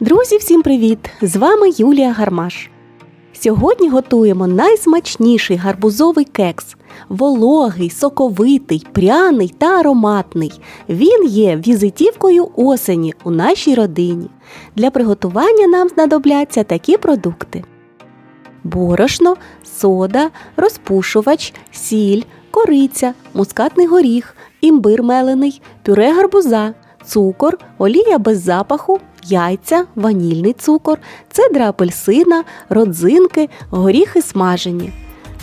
Друзі, всім привіт! З вами Юлія Гармаш. Сьогодні готуємо найсмачніший гарбузовий кекс. Вологий, соковитий, пряний та ароматний. Він є візитівкою осені у нашій родині. Для приготування нам знадобляться такі продукти: борошно, сода, розпушувач, сіль, кориця, мускатний горіх, імбир мелений, пюре гарбуза, цукор, олія без запаху, яйця, ванільний цукор, цедра апельсина, родзинки, горіхи смажені.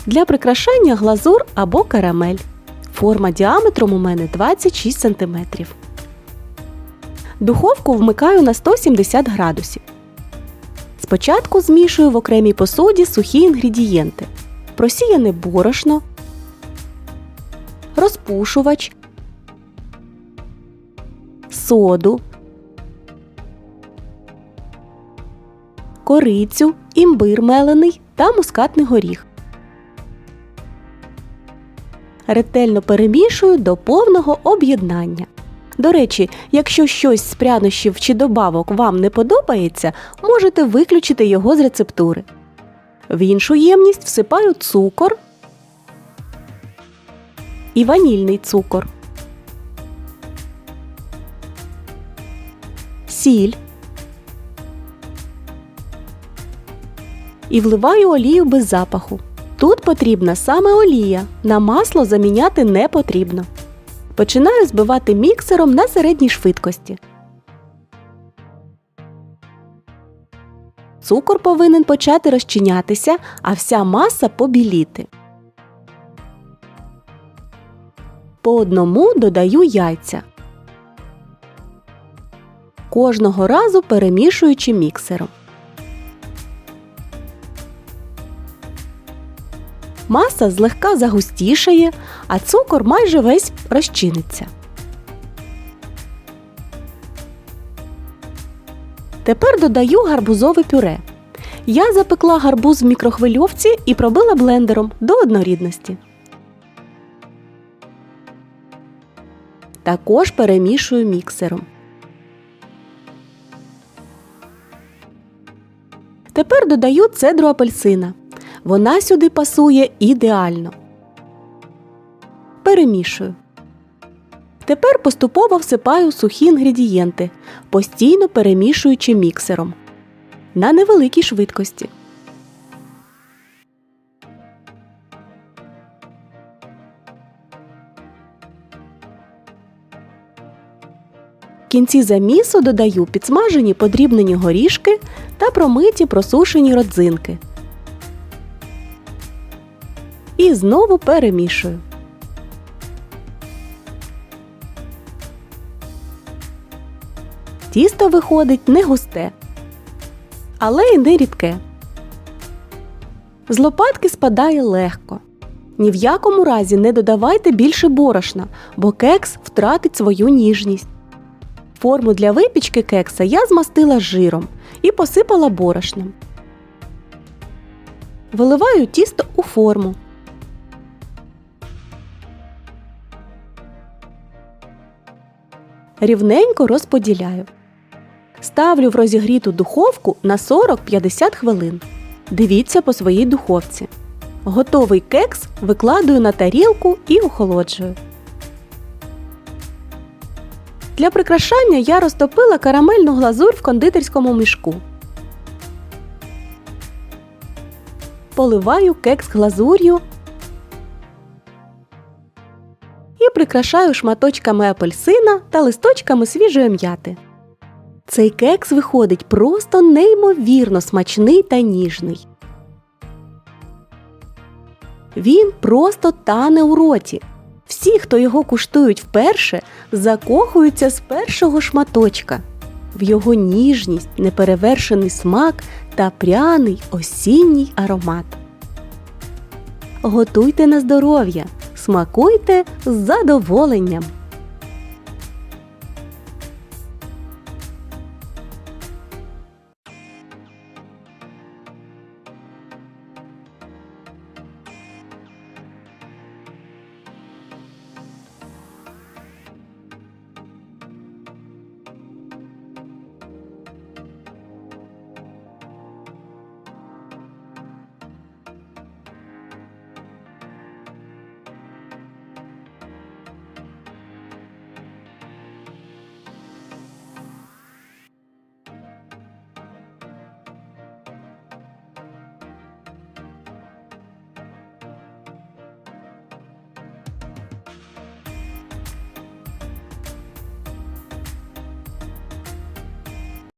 Для прикрашання глазур або карамель. Форма діаметром у мене 26 см. Духовку вмикаю на 170 градусів. Спочатку змішую в окремій посуді сухі інгредієнти: просіяне борошно, розпушувач, соду, корицю, імбир мелений та мускатний горіх. Ретельно перемішую до повного об'єднання. До речі, якщо щось з прянощів чи добавок вам не подобається, можете виключити його з рецептури. В іншу ємність всипаю цукор і ванільний цукор, сіль і вливаю олію без запаху. Тут потрібна саме олія, на масло заміняти не потрібно. Починаю збивати міксером на середній швидкості. Цукор повинен почати розчинятися, а вся маса побіліти. По одному додаю яйця. Кожного разу перемішуючи міксером. Маса злегка загустішає, а цукор майже весь розчиниться. Тепер додаю гарбузове пюре. Я запекла гарбуз в мікрохвильовці і пробила блендером до однорідності. Також перемішую міксером. Тепер додаю цедру апельсина. Вона сюди пасує ідеально. Перемішую. Тепер поступово всипаю сухі інгредієнти, постійно перемішуючи міксером на невеликій швидкості. В кінці замісу додаю підсмажені подрібнені горішки та промиті просушені родзинки. І знову перемішую. Тісто виходить не густе, але й не рідке. З лопатки спадає легко. Ні в якому разі не додавайте більше борошна, бо кекс втратить свою ніжність. Форму для випічки кекса я змастила жиром і посипала борошном. Виливаю тісто у форму. Рівненько розподіляю. Ставлю в розігріту духовку на 40-50 хвилин. Дивіться по своїй духовці. Готовий кекс викладаю на тарілку і охолоджую. Для прикрашання я розтопила карамельну глазурь в кондитерському мішку. Поливаю кекс глазур'ю прикрашаю шматочками апельсина та листочками свіжої м'яти. Цей кекс виходить просто неймовірно смачний та ніжний. Він просто тане у роті. Всі, хто його куштують вперше, закохуються з першого шматочка. В його ніжність, неперевершений смак та пряний осінній аромат. Готуйте на здоров'я, смакуйте з задоволенням.